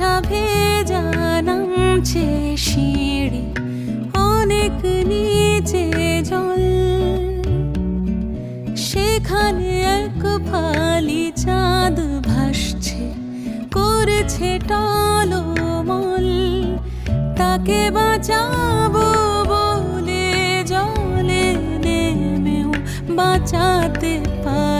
আশা ভেজানাম নামছে সিঁড়ি অনেক নিচে জল। সেখানে এক ফালি চাঁদ ভাসছে, করেছে টলমল। তাকে বাঁচাবো বলে জলে নেমেও বাঁচাতে পার